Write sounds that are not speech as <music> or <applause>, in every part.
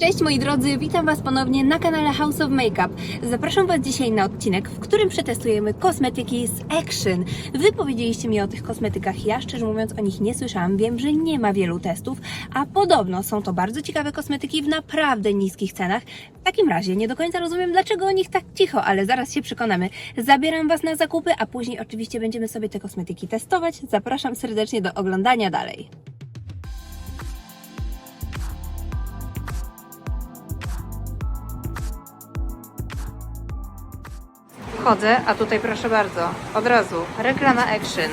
Cześć moi drodzy, witam Was ponownie na kanale House of Makeup. Zapraszam Was dzisiaj na odcinek, w którym przetestujemy kosmetyki z Action. Wy powiedzieliście mi o tych kosmetykach, ja szczerze mówiąc o nich nie słyszałam, wiem, że nie ma wielu testów, a podobno są to bardzo ciekawe kosmetyki w naprawdę niskich cenach. W takim razie nie do końca rozumiem, dlaczego o nich tak cicho, ale zaraz się przekonamy. Zabieram Was na zakupy, a później oczywiście będziemy sobie te kosmetyki testować. Zapraszam serdecznie do oglądania dalej. Wchodzę, a tutaj proszę bardzo, od razu reklama Action.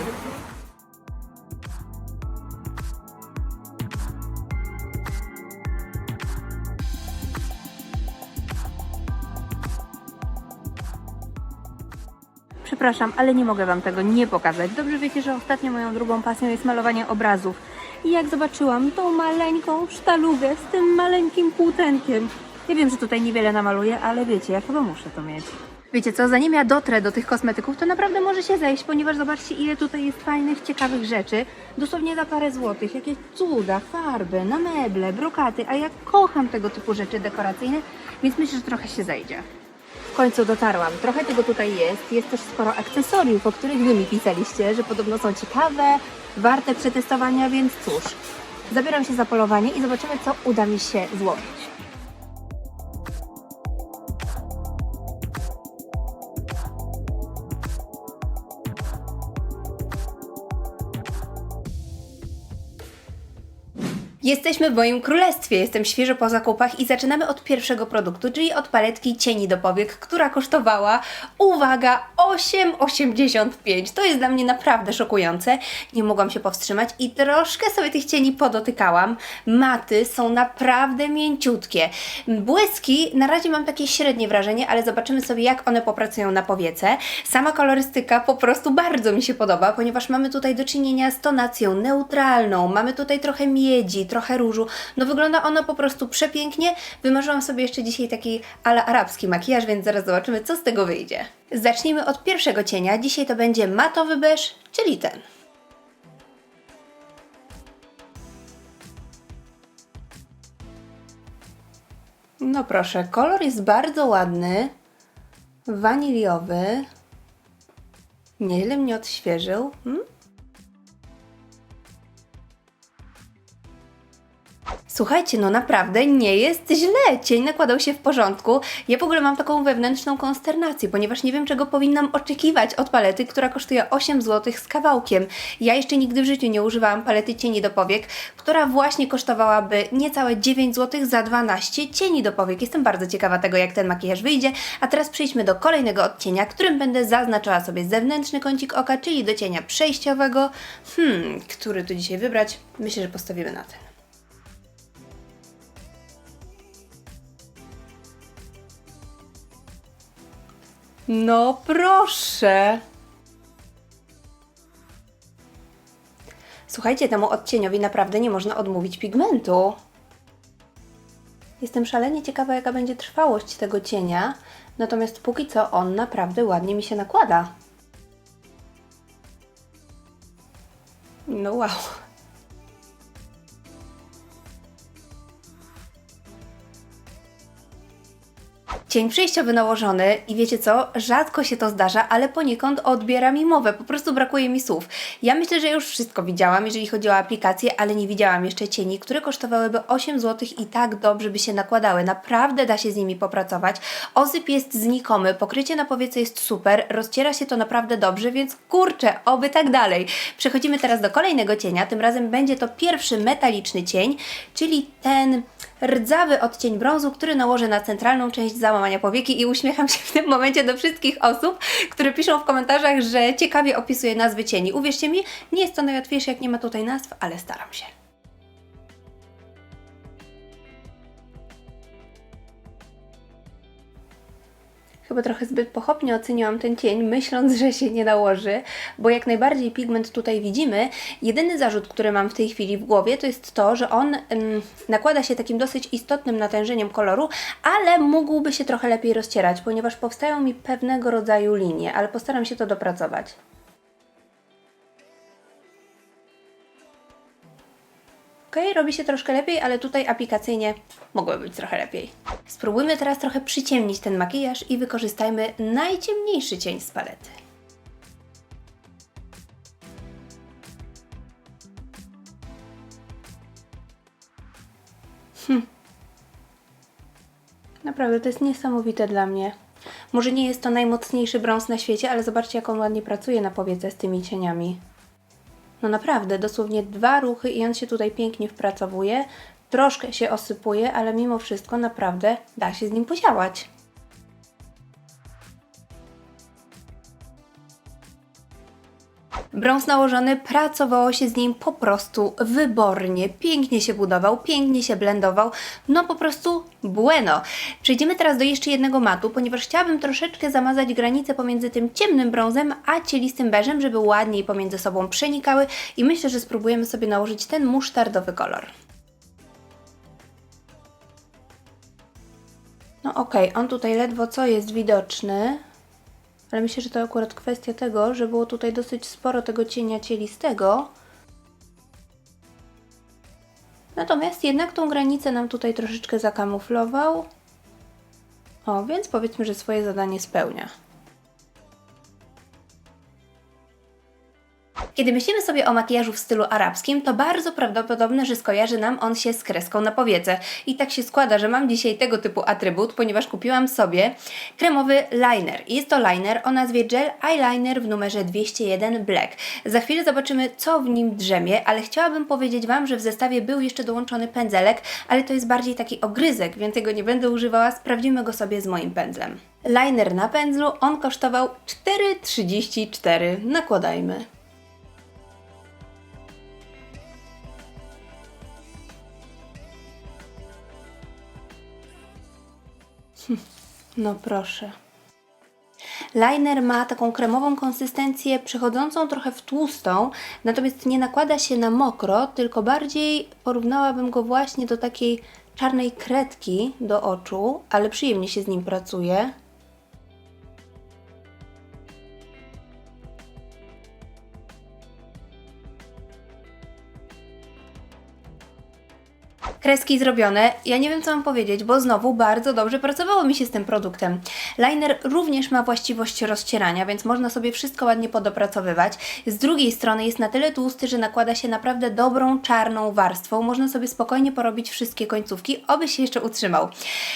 Przepraszam, ale nie mogę Wam tego nie pokazać. Dobrze wiecie, że ostatnio moją drugą pasją jest malowanie obrazów. I jak zobaczyłam tą maleńką sztalugę z tym maleńkim kłutenkiem. Ja wiem, że tutaj niewiele namaluję, ale wiecie, ja chyba muszę to mieć. Wiecie co, zanim ja dotrę do tych kosmetyków, to naprawdę może się zejść, ponieważ zobaczcie, ile tutaj jest fajnych, ciekawych rzeczy. Dosłownie za parę złotych. Jakie cuda, farby, na meble, brokaty, a ja kocham tego typu rzeczy dekoracyjne, więc myślę, że trochę się zejdzie. W końcu dotarłam. Trochę tego tutaj jest. Jest też sporo akcesoriów, o których Wy mi pisaliście, że podobno są ciekawe, warte przetestowania, więc cóż. Zabieram się za polowanie i zobaczymy, co uda mi się złożyć. Jesteśmy w moim królestwie. Jestem świeżo po zakupach i zaczynamy od pierwszego produktu, czyli od paletki cieni do powiek, która kosztowała, uwaga, 8,85. To jest dla mnie naprawdę szokujące. Nie mogłam się powstrzymać i troszkę sobie tych cieni podotykałam. Maty są naprawdę mięciutkie. Błyski, na razie mam takie średnie wrażenie, ale zobaczymy sobie, jak one popracują na powiece. Sama kolorystyka po prostu bardzo mi się podoba, ponieważ mamy tutaj do czynienia z tonacją neutralną, mamy tutaj trochę miedzi, trochę różu. No wygląda ona po prostu przepięknie. Wymarzyłam sobie jeszcze dzisiaj taki ala arabski makijaż, więc zaraz zobaczymy, co z tego wyjdzie. Zacznijmy od pierwszego cienia. Dzisiaj to będzie matowy beż, czyli ten. No proszę, kolor jest bardzo ładny, waniliowy. Nieźle mnie odświeżył. Hmm? Słuchajcie, no naprawdę nie jest źle. Cień nakładał się w porządku. Ja w ogóle mam taką wewnętrzną konsternację, ponieważ nie wiem, czego powinnam oczekiwać od palety, która kosztuje 8 zł z kawałkiem. Ja jeszcze nigdy w życiu nie używałam palety cieni do powiek, która właśnie kosztowałaby niecałe 9 zł za 12 cieni do powiek. Jestem bardzo ciekawa tego, jak ten makijaż wyjdzie. A teraz przejdźmy do kolejnego odcienia, którym będę zaznaczała sobie zewnętrzny kącik oka, czyli do cienia przejściowego. Hmm, który tu dzisiaj wybrać? Myślę, że postawimy na ten. No proszę. Słuchajcie, temu odcieniowi naprawdę nie można odmówić pigmentu. Jestem szalenie ciekawa, jaka będzie trwałość tego cienia, natomiast póki co on naprawdę ładnie mi się nakłada. No wow. Cień przejściowy nałożony i wiecie co, rzadko się to zdarza, ale poniekąd odbiera mi mowę, po prostu brakuje mi słów. Ja myślę, że już wszystko widziałam, jeżeli chodzi o aplikacje, ale nie widziałam jeszcze cieni, które kosztowałyby 8 zł i tak dobrze by się nakładały. Naprawdę da się z nimi popracować. Osyp jest znikomy, pokrycie na powiece jest super, rozciera się to naprawdę dobrze, więc kurczę, oby tak dalej. Przechodzimy teraz do kolejnego cienia, tym razem będzie to pierwszy metaliczny cień, czyli ten rdzawy odcień brązu, który nałożę na centralną część załamania powieki i uśmiecham się w tym momencie do wszystkich osób, które piszą w komentarzach, że ciekawie opisuję nazwy cieni. Uwierzcie mi, nie jest to najłatwiejsze, jak nie ma tutaj nazw, ale staram się. Chyba trochę zbyt pochopnie oceniłam ten cień, myśląc, że się nie nałoży, bo jak najbardziej pigment tutaj widzimy. Jedyny zarzut, który mam w tej chwili w głowie, to jest to, że on ym, nakłada się takim dosyć istotnym natężeniem koloru, ale mógłby się trochę lepiej rozcierać, ponieważ powstają mi pewnego rodzaju linie, ale postaram się to dopracować. Robi się troszkę lepiej, ale tutaj aplikacyjnie mogłoby być trochę lepiej. Spróbujmy teraz trochę przyciemnić ten makijaż i wykorzystajmy najciemniejszy cień z palety. Naprawdę, to jest niesamowite dla mnie. Może nie jest to najmocniejszy brąz na świecie, ale zobaczcie, jak on ładnie pracuje na powiece z tymi cieniami. No naprawdę, dosłownie dwa ruchy i on się tutaj pięknie wpracowuje. Troszkę się osypuje, ale mimo wszystko naprawdę da się z nim posiałać. Brąz nałożony, pracowało się z nim po prostu wybornie. Pięknie się budował, pięknie się blendował. No po prostu bueno. Przejdziemy teraz do jeszcze jednego matu, ponieważ chciałabym troszeczkę zamazać granicę pomiędzy tym ciemnym brązem a cielistym beżem, żeby ładniej pomiędzy sobą przenikały i myślę, że spróbujemy sobie nałożyć ten musztardowy kolor. No okej, on tutaj ledwo co jest widoczny, ale myślę, że to akurat kwestia tego, że było tutaj dosyć sporo tego cienia cielistego. Natomiast jednak tą granicę nam tutaj troszeczkę zakamuflował. O, więc powiedzmy, że swoje zadanie spełnia. Kiedy myślimy sobie o makijażu w stylu arabskim, to bardzo prawdopodobne, że skojarzy nam on się z kreską na powiece. I tak się składa, że mam dzisiaj tego typu atrybut, ponieważ kupiłam sobie kremowy liner. Jest to liner o nazwie Gel Eyeliner w numerze 201 Black. Za chwilę zobaczymy, co w nim drzemie, ale chciałabym powiedzieć Wam, że w zestawie był jeszcze dołączony pędzelek, ale to jest bardziej taki ogryzek, więc tego nie będę używała. Sprawdzimy go sobie z moim pędzlem. Liner na pędzlu, on kosztował 4,34. Nakładajmy. <laughs> No proszę. Liner ma taką kremową konsystencję, przechodzącą trochę w tłustą, natomiast nie nakłada się na mokro, tylko bardziej porównałabym go właśnie do takiej czarnej kredki do oczu, ale przyjemnie się z nim pracuje. Kreski zrobione. Ja nie wiem, co mam powiedzieć, bo znowu bardzo dobrze pracowało mi się z tym produktem. Liner również ma właściwość rozcierania, więc można sobie wszystko ładnie podopracowywać. Z drugiej strony jest na tyle tłusty, że nakłada się naprawdę dobrą, czarną warstwą. Można sobie spokojnie porobić wszystkie końcówki, oby się jeszcze utrzymał.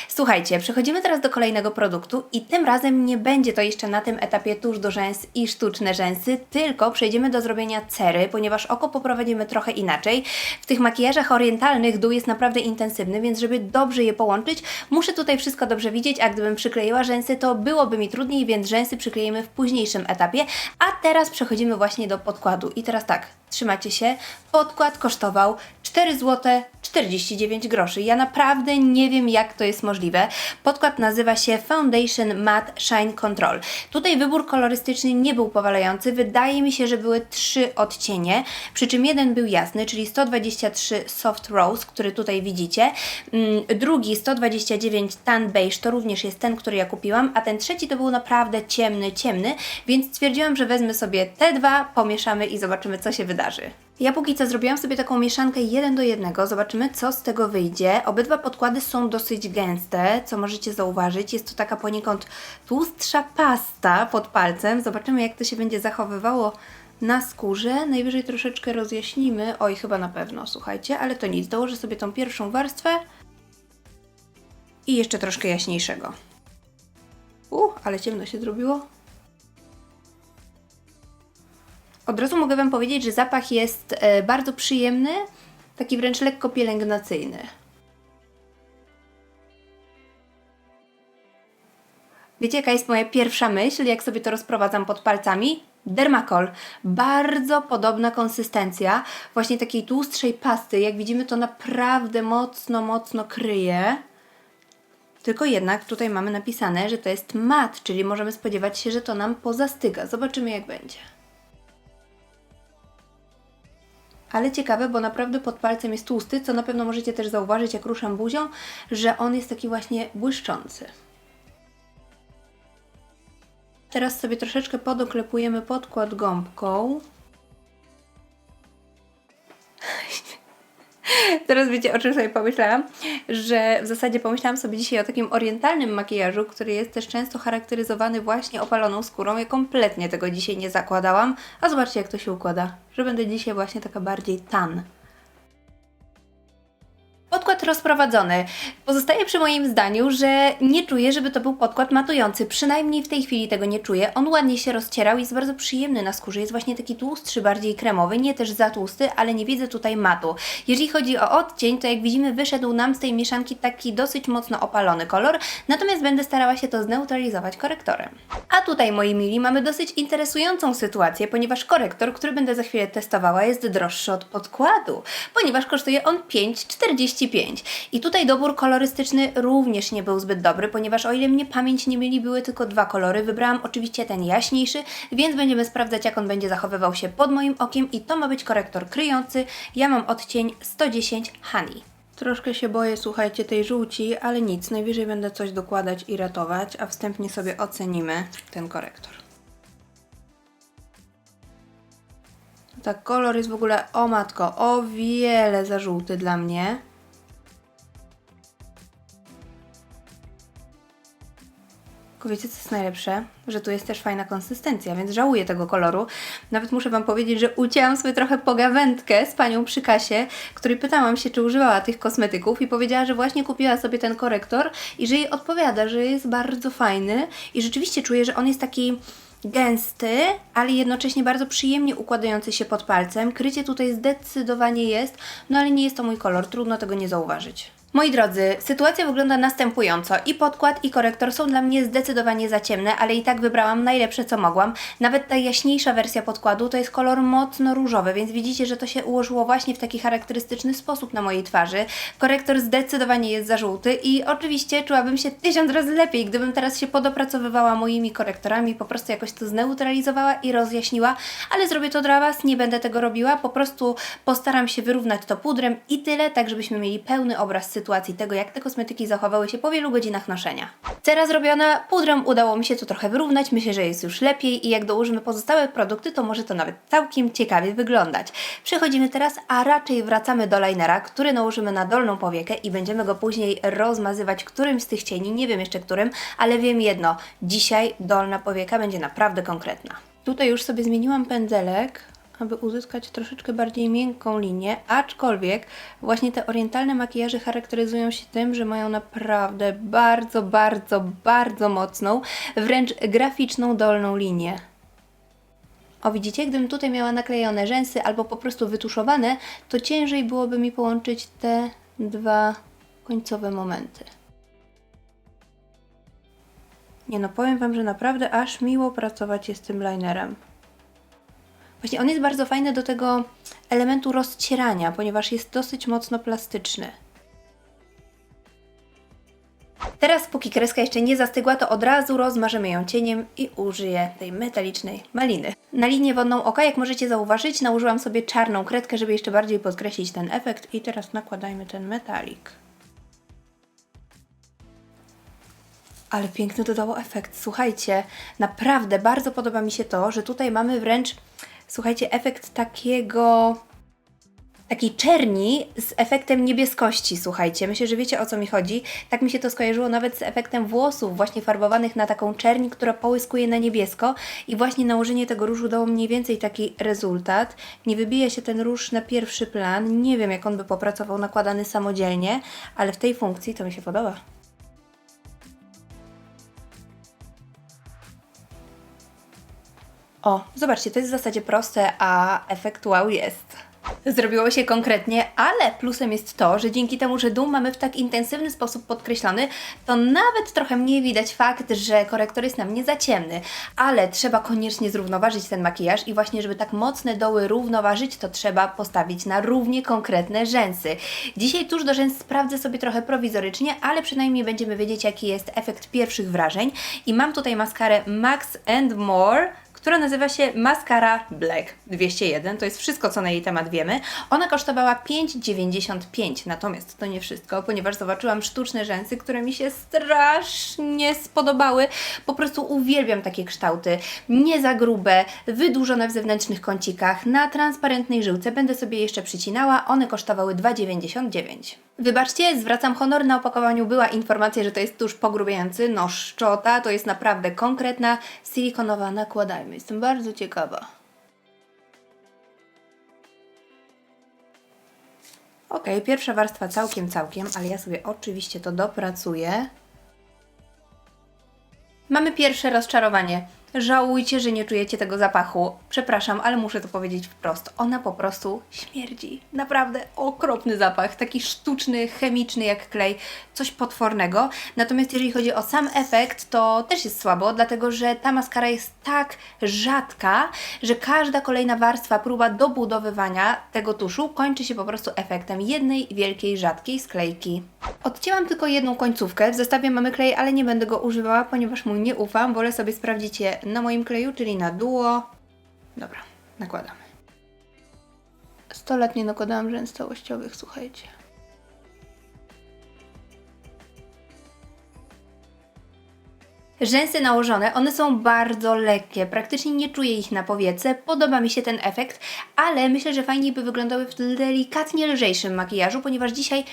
Słuchajcie, przechodzimy teraz do kolejnego produktu i tym razem nie będzie to jeszcze na tym etapie tuż do rzęs i sztuczne rzęsy, tylko przejdziemy do zrobienia cery, ponieważ oko poprowadzimy trochę inaczej. W tych makijażach orientalnych dół jest naprawdę intensywny, więc żeby dobrze je połączyć, muszę tutaj wszystko dobrze widzieć, a gdybym przykleiła rzęsy, to byłoby mi trudniej, więc rzęsy przykleimy w późniejszym etapie. A teraz przechodzimy właśnie do podkładu. I teraz tak, trzymacie się. Podkład kosztował 4 zł 49 groszy. Ja naprawdę nie wiem, jak to jest możliwe. Podkład nazywa się Foundation Matte Shine Control. Tutaj wybór kolorystyczny nie był powalający. Wydaje mi się, że były trzy odcienie, przy czym jeden był jasny, czyli 123 Soft Rose, który tutaj widzicie. Mm, Drugi 129 Tan Beige, to również jest ten, który ja kupiłam, a ten trzeci to był naprawdę ciemny, ciemny, więc stwierdziłam, że wezmę sobie te dwa, pomieszamy i zobaczymy, co się wydarzy. Ja póki co zrobiłam sobie taką mieszankę jeden do jednego. Zobaczymy, co z tego wyjdzie. Obydwa podkłady są dosyć gęste, co możecie zauważyć. Jest to taka poniekąd tłustsza pasta pod palcem. Zobaczymy, jak to się będzie zachowywało na skórze. Najwyżej troszeczkę rozjaśnimy. Oj, chyba na pewno, słuchajcie, ale to nic. Dołożę sobie tą pierwszą warstwę i jeszcze troszkę jaśniejszego. U, ale ciemno się zrobiło. Od razu mogę Wam powiedzieć, że zapach jest e, bardzo przyjemny, taki wręcz lekko pielęgnacyjny. Wiecie, jaka jest moja pierwsza myśl, jak sobie to rozprowadzam pod palcami? Dermacol. Bardzo podobna konsystencja, właśnie takiej tłustszej pasty. Jak widzimy, to naprawdę mocno, mocno kryje. Tylko jednak tutaj mamy napisane, że to jest mat, czyli możemy spodziewać się, że to nam pozastyga. Zobaczymy, jak będzie. Ale ciekawe, bo naprawdę pod palcem jest tłusty, co na pewno możecie też zauważyć, jak ruszam buzią, że on jest taki właśnie błyszczący. Teraz sobie troszeczkę podoklepujemy podkład gąbką. <laughs> Teraz wiecie, o czym sobie pomyślałam? Że w zasadzie pomyślałam sobie dzisiaj o takim orientalnym makijażu, który jest też często charakteryzowany właśnie opaloną skórą. Ja kompletnie tego dzisiaj nie zakładałam. A zobaczcie, jak to się układa. Że będę dzisiaj właśnie taka bardziej tan. Rozprowadzony. Pozostaje przy moim zdaniu, że nie czuję, żeby to był podkład matujący. Przynajmniej w tej chwili tego nie czuję. On ładnie się rozcierał, jest bardzo przyjemny na skórze. Jest właśnie taki tłustszy, bardziej kremowy, nie też za tłusty, ale nie widzę tutaj matu. Jeżeli chodzi o odcień, to jak widzimy, wyszedł nam z tej mieszanki taki dosyć mocno opalony kolor, natomiast będę starała się to zneutralizować korektorem. A tutaj, moi mili, mamy dosyć interesującą sytuację, ponieważ korektor, który będę za chwilę testowała, jest droższy od podkładu, ponieważ kosztuje on 5,45. I tutaj dobór kolorystyczny również nie był zbyt dobry, ponieważ o ile mnie pamięć nie mieli, były tylko dwa kolory. Wybrałam oczywiście ten jaśniejszy, więc będziemy sprawdzać, jak on będzie zachowywał się pod moim okiem i to ma być korektor kryjący. Ja mam odcień 110 Honey. Troszkę się boję, słuchajcie, tej żółci, ale nic, najwyżej będę coś dokładać i ratować, a wstępnie sobie ocenimy ten korektor. Tak, kolor jest w ogóle, o matko, o wiele za żółty dla mnie. Tylko wiecie, co jest najlepsze? Że tu jest też fajna konsystencja, więc żałuję tego koloru. Nawet muszę Wam powiedzieć, że ucięłam sobie trochę pogawędkę z panią przy kasie, której pytałam się, czy używała tych kosmetyków i powiedziała, że właśnie kupiła sobie ten korektor i że jej odpowiada, że jest bardzo fajny i rzeczywiście czuję, że on jest taki gęsty, ale jednocześnie bardzo przyjemnie układający się pod palcem. Krycie tutaj zdecydowanie jest, no ale nie jest to mój kolor, trudno tego nie zauważyć. Moi drodzy, sytuacja wygląda następująco. I podkład, i korektor są dla mnie zdecydowanie za ciemne, ale i tak wybrałam najlepsze, co mogłam. Nawet ta jaśniejsza wersja podkładu to jest kolor mocno różowy, więc widzicie, że to się ułożyło właśnie w taki charakterystyczny sposób na mojej twarzy. Korektor zdecydowanie jest za żółty i oczywiście czułabym się tysiąc razy lepiej, gdybym teraz się podopracowywała moimi korektorami, po prostu jakoś to zneutralizowała i rozjaśniła, ale zrobię to dla Was, nie będę tego robiła, po prostu postaram się wyrównać to pudrem i tyle, tak żebyśmy mieli pełny obraz sytuacji sytuacji tego, jak te kosmetyki zachowały się po wielu godzinach noszenia. Cera zrobiona pudrem udało mi się to trochę wyrównać, myślę, że jest już lepiej i jak dołożymy pozostałe produkty, to może to nawet całkiem ciekawie wyglądać. Przechodzimy teraz, a raczej wracamy do linera, który nałożymy na dolną powiekę i będziemy go później rozmazywać którymś z tych cieni, nie wiem jeszcze którym, ale wiem jedno, dzisiaj dolna powieka będzie naprawdę konkretna. Tutaj już sobie zmieniłam pędzelek, aby uzyskać troszeczkę bardziej miękką linię, aczkolwiek właśnie te orientalne makijaże charakteryzują się tym, że mają naprawdę bardzo, bardzo, bardzo mocną, wręcz graficzną dolną linię. O widzicie, gdybym tutaj miała naklejone rzęsy albo po prostu wytuszowane, to ciężej byłoby mi połączyć te dwa końcowe momenty. Nie no, powiem Wam, że naprawdę aż miło pracować jest tym linerem. Właśnie on jest bardzo fajny do tego elementu rozcierania, ponieważ jest dosyć mocno plastyczny. Teraz, póki kreska jeszcze nie zastygła, to od razu rozmażymy ją cieniem i użyję tej metalicznej maliny. Na linię wodną oka, jak możecie zauważyć, nałożyłam sobie czarną kredkę, żeby jeszcze bardziej podkreślić ten efekt i teraz nakładajmy ten metalik. Ale piękny dodało efekt. Słuchajcie, naprawdę bardzo podoba mi się to, że tutaj mamy wręcz słuchajcie, efekt takiego takiej czerni z efektem niebieskości, słuchajcie. Myślę, że wiecie o co mi chodzi. Tak mi się to skojarzyło nawet z efektem włosów, właśnie farbowanych na taką czerni, która połyskuje na niebiesko i właśnie nałożenie tego różu dało mniej więcej taki rezultat. Nie wybija się ten róż na pierwszy plan. Nie wiem, jak on by popracował nakładany samodzielnie, ale w tej funkcji to mi się podoba. O, zobaczcie, to jest w zasadzie proste, a efekt wow jest. Zrobiło się konkretnie, ale plusem jest to, że dzięki temu, że dół mamy w tak intensywny sposób podkreślony, to nawet trochę mniej widać fakt, że korektor jest nam nie za ciemny, ale trzeba koniecznie zrównoważyć ten makijaż i właśnie, żeby tak mocne doły równoważyć, to trzeba postawić na równie konkretne rzęsy. Dzisiaj tuż do rzęs sprawdzę sobie trochę prowizorycznie, ale przynajmniej będziemy wiedzieć, jaki jest efekt pierwszych wrażeń i mam tutaj maskarę Max and More która nazywa się Mascara Black 201. To jest wszystko, co na jej temat wiemy. Ona kosztowała 5,95. Natomiast to nie wszystko, ponieważ zobaczyłam sztuczne rzęsy, które mi się strasznie spodobały. Po prostu uwielbiam takie kształty. Nie za grube, wydłużone w zewnętrznych kącikach, na transparentnej żyłce. Będę sobie jeszcze przycinała. One kosztowały 2,99. Wybaczcie, zwracam honor, na opakowaniu była informacja, że to jest tusz pogrubiający, no szczota, to jest naprawdę konkretna, silikonowa, nakładajmy. Jestem bardzo ciekawa. Ok, pierwsza warstwa całkiem, całkiem, ale ja sobie oczywiście to dopracuję. Mamy pierwsze rozczarowanie. Żałujcie, że nie czujecie tego zapachu. Przepraszam, ale muszę to powiedzieć wprost. Ona po prostu śmierdzi. Naprawdę okropny zapach, taki sztuczny, chemiczny jak klej, coś potwornego. Natomiast jeżeli chodzi o sam efekt, to też jest słabo, dlatego że ta maskara jest tak rzadka, że każda kolejna warstwa, próba dobudowywania tego tuszu kończy się po prostu efektem jednej wielkiej, rzadkiej sklejki. Odcięłam tylko jedną końcówkę. W zestawie mamy klej, ale nie będę go używała, ponieważ mu nie ufam. Wolę sobie sprawdzić je na moim kleju, czyli na duo. Dobra, nakładamy. 100 lat nie nakładałam rzęs całościowych, słuchajcie. Rzęsy nałożone, one są bardzo lekkie, praktycznie nie czuję ich na powiece, podoba mi się ten efekt, ale myślę, że fajniej by wyglądały w delikatnie lżejszym makijażu, ponieważ dzisiaj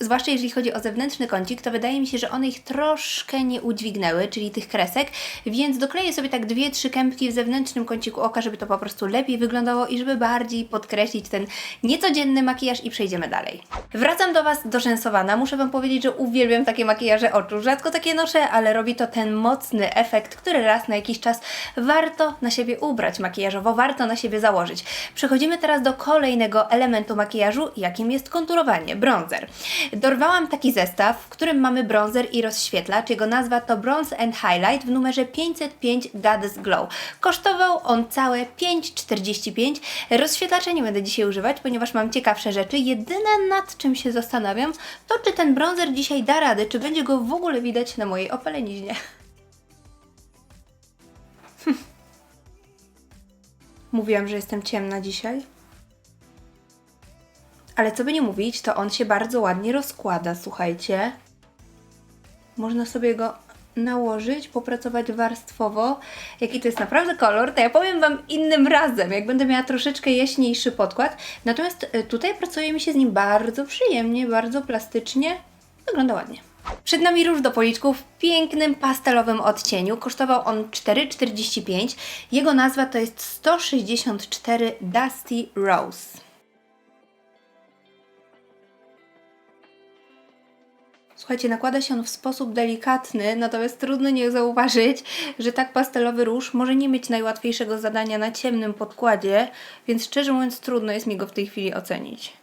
zwłaszcza jeżeli chodzi o zewnętrzny kącik, to wydaje mi się, że one ich troszkę nie udźwignęły, czyli tych kresek, więc dokleję sobie tak dwie, trzy kępki w zewnętrznym kąciku oka, żeby to po prostu lepiej wyglądało i żeby bardziej podkreślić ten niecodzienny makijaż i przejdziemy dalej. Wracam do Was dorzęsowana. Muszę Wam powiedzieć, że uwielbiam takie makijaże oczu. Rzadko takie noszę, ale robi to ten mocny efekt, który raz na jakiś czas warto na siebie ubrać makijażowo, warto na siebie założyć. Przechodzimy teraz do kolejnego elementu makijażu, jakim jest konturowanie, bronzer. Dorwałam taki zestaw, w którym mamy bronzer i rozświetlacz. Jego nazwa to Bronze and Highlight w numerze 505 Goddess Glow. Kosztował on całe 5,45. Rozświetlacza nie będę dzisiaj używać, ponieważ mam ciekawsze rzeczy. Jedyne nad czym się zastanawiam, to czy ten bronzer dzisiaj da radę, czy będzie go w ogóle widać na mojej opaleniźnie. <laughs> Mówiłam, że jestem ciemna dzisiaj. Ale co by nie mówić, to on się bardzo ładnie rozkłada, słuchajcie. Można sobie go nałożyć, popracować warstwowo. Jaki to jest naprawdę kolor, to ja powiem Wam innym razem, jak będę miała troszeczkę jaśniejszy podkład. Natomiast y, tutaj pracuje mi się z nim bardzo przyjemnie, bardzo plastycznie. Wygląda ładnie. Przed nami róż do policzków w pięknym pastelowym odcieniu. Kosztował on 4,45. Jego nazwa to jest 164 Dusty Rose. Słuchajcie, nakłada się on w sposób delikatny, natomiast trudno nie zauważyć, że tak pastelowy róż może nie mieć najłatwiejszego zadania na ciemnym podkładzie, więc szczerze mówiąc trudno jest mi go w tej chwili ocenić.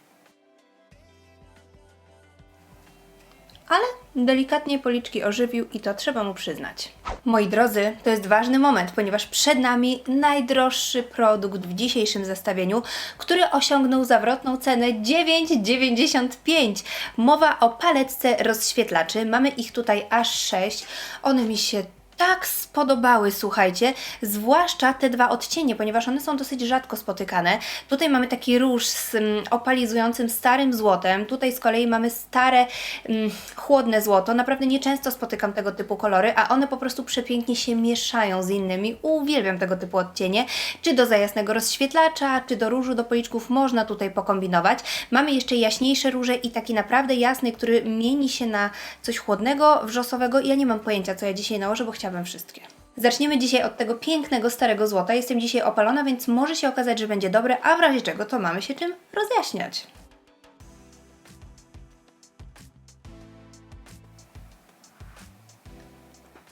Delikatnie policzki ożywił i to trzeba mu przyznać. Moi drodzy, to jest ważny moment, ponieważ przed nami najdroższy produkt w dzisiejszym zestawieniu, który osiągnął zawrotną cenę 9,95. Mowa o paletce rozświetlaczy. Mamy ich tutaj aż 6. One mi się tak spodobały, słuchajcie, zwłaszcza te dwa odcienie, ponieważ one są dosyć rzadko spotykane. Tutaj mamy taki róż z um, opalizującym starym złotem, tutaj z kolei mamy stare, um, chłodne złoto. Naprawdę nieczęsto spotykam tego typu kolory, a one po prostu przepięknie się mieszają z innymi. Uwielbiam tego typu odcienie. Czy do zajasnego rozświetlacza, czy do różu do policzków można tutaj pokombinować. Mamy jeszcze jaśniejsze róże i taki naprawdę jasny, który mieni się na coś chłodnego, wrzosowego. Ja nie mam pojęcia, co ja dzisiaj nałożę, bo chciałam chciałabym wszystkie. Zaczniemy dzisiaj od tego pięknego starego złota. Jestem dzisiaj opalona, więc może się okazać, że będzie dobre, a w razie czego to mamy się czym rozjaśniać.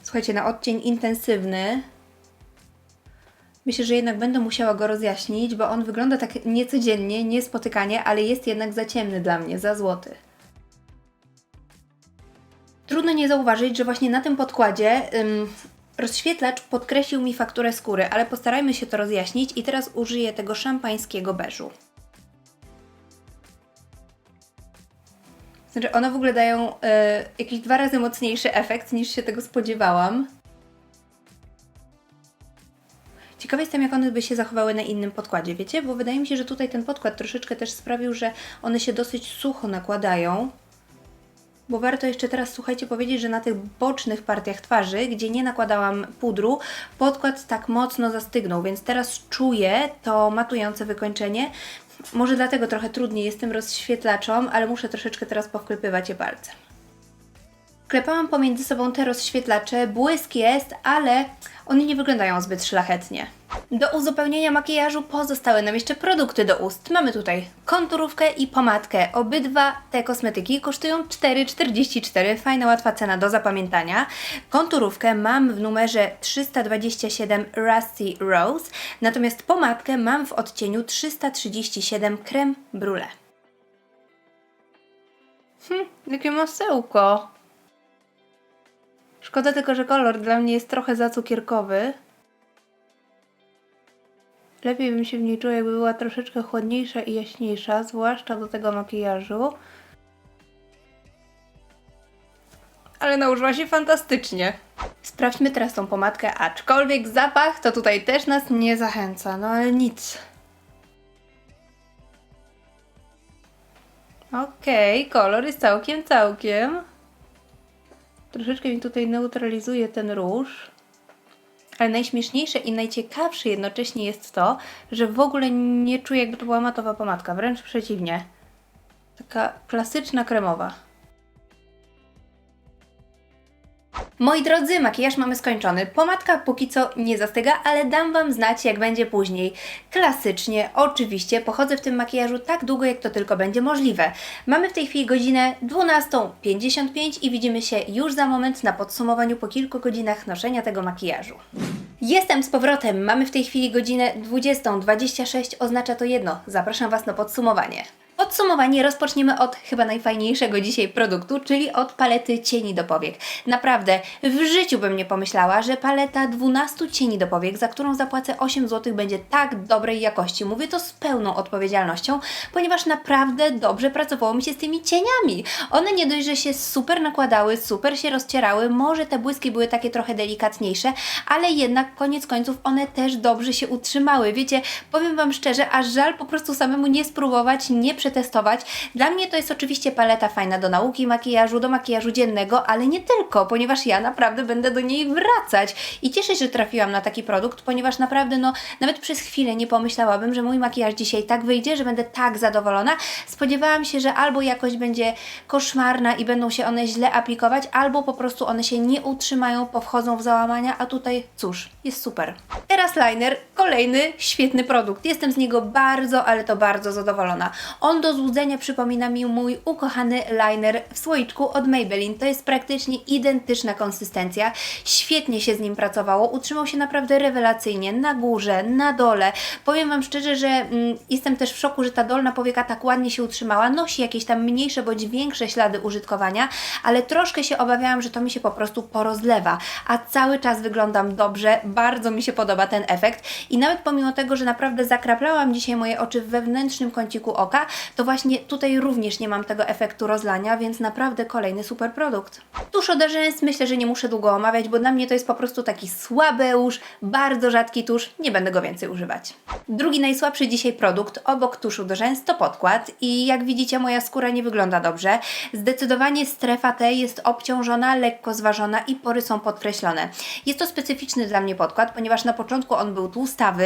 Słuchajcie, na odcień intensywny myślę, że jednak będę musiała go rozjaśnić, bo on wygląda tak niecodziennie, niespotykanie, ale jest jednak za ciemny dla mnie, za złoty. Trudno nie zauważyć, że właśnie na tym podkładzie ym, rozświetlacz podkreślił mi fakturę skóry, ale postarajmy się to rozjaśnić i teraz użyję tego szampańskiego beżu. Znaczy one w ogóle dają y, jakiś dwa razy mocniejszy efekt niż się tego spodziewałam. Ciekawa jestem, jak one by się zachowały na innym podkładzie, wiecie? Bo wydaje mi się, że tutaj ten podkład troszeczkę też sprawił, że one się dosyć sucho nakładają. Bo warto jeszcze teraz, słuchajcie, powiedzieć, że na tych bocznych partiach twarzy, gdzie nie nakładałam pudru, podkład tak mocno zastygnął, więc teraz czuję to matujące wykończenie. Może dlatego trochę trudniej jest tym rozświetlaczom, ale muszę troszeczkę teraz powklepywać je palcem. Klepałam pomiędzy sobą te rozświetlacze, błysk jest, ale one nie wyglądają zbyt szlachetnie. Do uzupełnienia makijażu pozostały nam jeszcze produkty do ust. Mamy tutaj konturówkę i pomadkę. Obydwa te kosmetyki kosztują 4,44. Fajna, łatwa cena do zapamiętania. Konturówkę mam w numerze 327 Rusty Rose, natomiast pomadkę mam w odcieniu 337 Creme Brulee. Hm, jakie masełko. Szkoda tylko, że kolor dla mnie jest trochę za cukierkowy. Lepiej bym się w niej czuła, jakby była troszeczkę chłodniejsza i jaśniejsza, zwłaszcza do tego makijażu. Ale nałożyła się fantastycznie. Sprawdźmy teraz tą pomadkę, aczkolwiek zapach to tutaj też nas nie zachęca, no ale nic. Okej, kolor jest całkiem, całkiem. Troszeczkę mi tutaj neutralizuje ten róż. Ale najśmieszniejsze i najciekawsze jednocześnie jest to, że w ogóle nie czuję, jakby to była matowa pomadka. Wręcz przeciwnie. Taka klasyczna kremowa. Moi drodzy, makijaż mamy skończony. Pomadka póki co nie zastyga, ale dam Wam znać, jak będzie później. Klasycznie, oczywiście, pochodzę w tym makijażu tak długo, jak to tylko będzie możliwe. Mamy w tej chwili godzinę 12.55 i widzimy się już za moment na podsumowaniu po kilku godzinach noszenia tego makijażu. Jestem z powrotem. Mamy w tej chwili godzinę 20.26. Oznacza to jedno. Zapraszam Was na podsumowanie. Podsumowanie rozpoczniemy od chyba najfajniejszego dzisiaj produktu, czyli od palety cieni do powiek. Naprawdę, w życiu bym nie pomyślała, że paleta 12 cieni do powiek, za którą zapłacę 8 zł, będzie tak dobrej jakości. Mówię to z pełną odpowiedzialnością, ponieważ naprawdę dobrze pracowało mi się z tymi cieniami. One nie dość, że się super nakładały, super się rozcierały, może te błyski były takie trochę delikatniejsze, ale jednak koniec końców one też dobrze się utrzymały. Wiecie, powiem Wam szczerze, aż żal po prostu samemu nie spróbować, nie przetestować. Dla mnie to jest oczywiście paleta fajna do nauki makijażu, do makijażu dziennego, ale nie tylko, ponieważ ja naprawdę będę do niej wracać i cieszę się, że trafiłam na taki produkt, ponieważ naprawdę no, nawet przez chwilę nie pomyślałabym, że mój makijaż dzisiaj tak wyjdzie, że będę tak zadowolona. Spodziewałam się, że albo jakość będzie koszmarna i będą się one źle aplikować, albo po prostu one się nie utrzymają, powchodzą w załamania, a tutaj cóż, jest super. Teraz liner, kolejny świetny produkt. Jestem z niego bardzo, ale to bardzo zadowolona. On do złudzenia przypomina mi mój ukochany liner w słoiczku od Maybelline. To jest praktycznie identyczna konsystencja. Świetnie się z nim pracowało. Utrzymał się naprawdę rewelacyjnie na górze, na dole. Powiem Wam szczerze, że mm, jestem też w szoku, że ta dolna powieka tak ładnie się utrzymała. Nosi jakieś tam mniejsze bądź większe ślady użytkowania, ale troszkę się obawiałam, że to mi się po prostu porozlewa. A cały czas wyglądam dobrze. Bardzo mi się podoba ten efekt. I nawet pomimo tego, że naprawdę zakraplałam dzisiaj moje oczy w wewnętrznym kąciku oka, to właśnie tutaj również nie mam tego efektu rozlania, więc naprawdę kolejny super produkt. Tusz od rzęs myślę, że nie muszę długo omawiać, bo dla mnie to jest po prostu taki słabeusz, bardzo rzadki tusz, nie będę go więcej używać. Drugi najsłabszy dzisiaj produkt obok tuszu do rzęs to podkład i jak widzicie moja skóra nie wygląda dobrze. Zdecydowanie strefa T jest obciążona, lekko zważona i pory są podkreślone. Jest to specyficzny dla mnie podkład, ponieważ na początku on był tłustawy,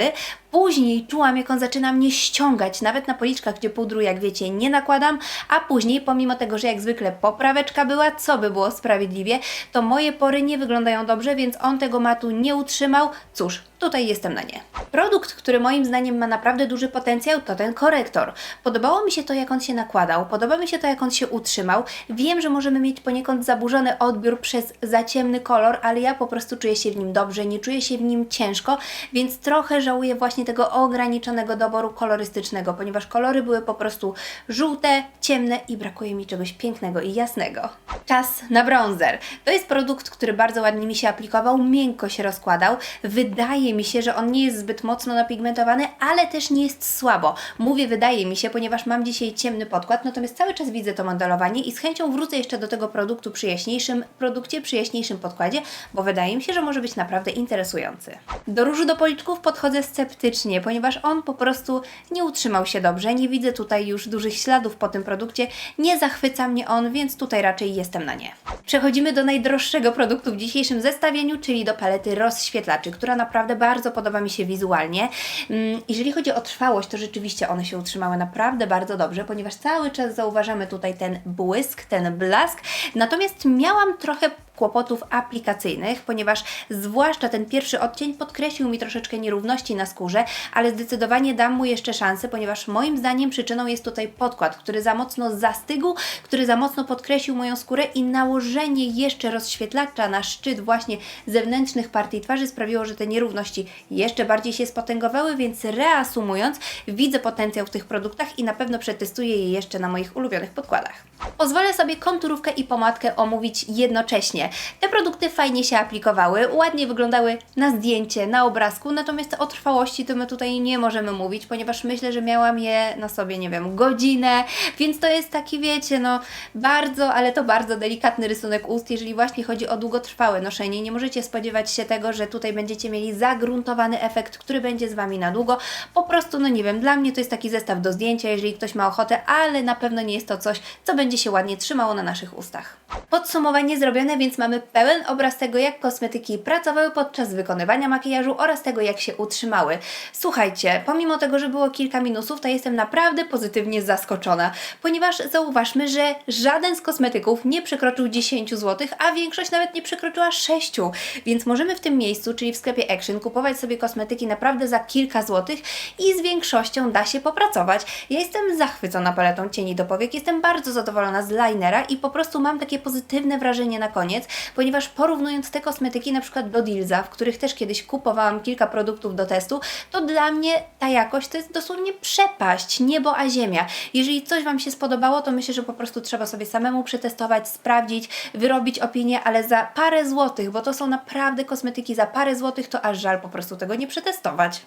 później czułam jak on zaczyna mnie ściągać, nawet na policzkach, gdzie pudru jak wiecie nie nakładam, a później pomimo tego, że jak zwykle popraweczka była, co by było sprawiedliwie, to moje pory nie wyglądają dobrze, więc on tego matu nie utrzymał. Cóż, tutaj jestem na nie. Produkt, który moim zdaniem ma naprawdę duży potencjał, to ten korektor. Podobało mi się to, jak on się nakładał, podoba mi się to, jak on się utrzymał. Wiem, że możemy mieć poniekąd zaburzony odbiór przez za ciemny kolor, ale ja po prostu czuję się w nim dobrze, nie czuję się w nim ciężko, więc trochę żałuję właśnie tego ograniczonego doboru kolorystycznego, ponieważ kolory były po prostu żółte, ciemne i brakuje mi czegoś pięknego i jasnego. Czas na bronzer. To jest produkt, który bardzo ładnie mi się aplikował, miękko się rozkładał. Wydaje wydaje mi się, że on nie jest zbyt mocno napigmentowany, ale też nie jest słabo. Mówię wydaje mi się, ponieważ mam dzisiaj ciemny podkład, natomiast cały czas widzę to modelowanie i z chęcią wrócę jeszcze do tego produktu przy jaśniejszym produkcie, przy jaśniejszym podkładzie, bo wydaje mi się, że może być naprawdę interesujący. Do różu do policzków podchodzę sceptycznie, ponieważ on po prostu nie utrzymał się dobrze. Nie widzę tutaj już dużych śladów po tym produkcie, nie zachwyca mnie on, więc tutaj raczej jestem na nie. Przechodzimy do najdroższego produktu w dzisiejszym zestawieniu, czyli do palety rozświetlaczy, która naprawdę bardzo podoba mi się wizualnie. Mm, Jeżeli chodzi o trwałość, to rzeczywiście one się utrzymały naprawdę bardzo dobrze, ponieważ cały czas zauważamy tutaj ten błysk, ten blask. Natomiast miałam trochę kłopotów aplikacyjnych, ponieważ zwłaszcza ten pierwszy odcień podkreślił mi troszeczkę nierówności na skórze, ale zdecydowanie dam mu jeszcze szansę, ponieważ moim zdaniem przyczyną jest tutaj podkład, który za mocno zastygł, który za mocno podkreślił moją skórę i nałożenie jeszcze rozświetlacza na szczyt właśnie zewnętrznych partii twarzy sprawiło, że te nierówności jeszcze bardziej się spotęgowały, więc reasumując, widzę potencjał w tych produktach i na pewno przetestuję je jeszcze na moich ulubionych podkładach. Pozwolę sobie konturówkę i pomadkę omówić jednocześnie. Te produkty fajnie się aplikowały, ładnie wyglądały na zdjęcie, na obrazku, natomiast o trwałości to my tutaj nie możemy mówić, ponieważ myślę, że miałam je na sobie, nie wiem, godzinę, więc to jest taki, wiecie, no bardzo, ale to bardzo delikatny rysunek ust, jeżeli właśnie chodzi o długotrwałe noszenie. Nie możecie spodziewać się tego, że tutaj będziecie mieli zagruntowany efekt, który będzie z Wami na długo. Po prostu, no nie wiem, dla mnie to jest taki zestaw do zdjęcia, jeżeli ktoś ma ochotę, ale na pewno nie jest to coś, co będzie się ładnie trzymało na naszych ustach. Podsumowanie zrobione, więc mamy pełen obraz tego, jak kosmetyki pracowały podczas wykonywania makijażu oraz tego, jak się utrzymały. Słuchajcie, pomimo tego, że było kilka minusów, to jestem naprawdę pozytywnie zaskoczona, ponieważ zauważmy, że żaden z kosmetyków nie przekroczył 10 zł, a większość nawet nie przekroczyła 6, więc możemy w tym miejscu, czyli w sklepie Action, kupować sobie kosmetyki naprawdę za kilka złotych i z większością da się popracować. Ja jestem zachwycona paletą cieni do powiek, jestem bardzo zadowolona z linera i po prostu mam takie pozytywne wrażenie na koniec, ponieważ porównując te kosmetyki na przykład do Dilza, w których też kiedyś kupowałam kilka produktów do testu, to dla mnie ta jakość to jest dosłownie przepaść, niebo a ziemia. Jeżeli coś Wam się spodobało, to myślę, że po prostu trzeba sobie samemu przetestować, sprawdzić, wyrobić opinię, ale za parę złotych, bo to są naprawdę kosmetyki za parę złotych, to aż żal po prostu tego nie przetestować.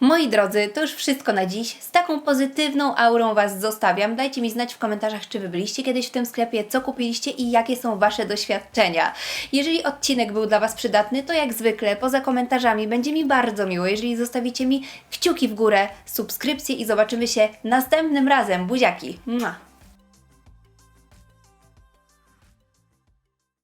Moi drodzy, to już wszystko na dziś. Z taką pozytywną aurą Was zostawiam. Dajcie mi znać w komentarzach, czy Wy byliście kiedyś w tym sklepie, co kupiliście i jakie są Wasze doświadczenia. Jeżeli odcinek był dla Was przydatny, to jak zwykle poza komentarzami będzie mi bardzo miło, jeżeli zostawicie mi kciuki w górę, subskrypcję i zobaczymy się następnym razem. Buziaki! Mua.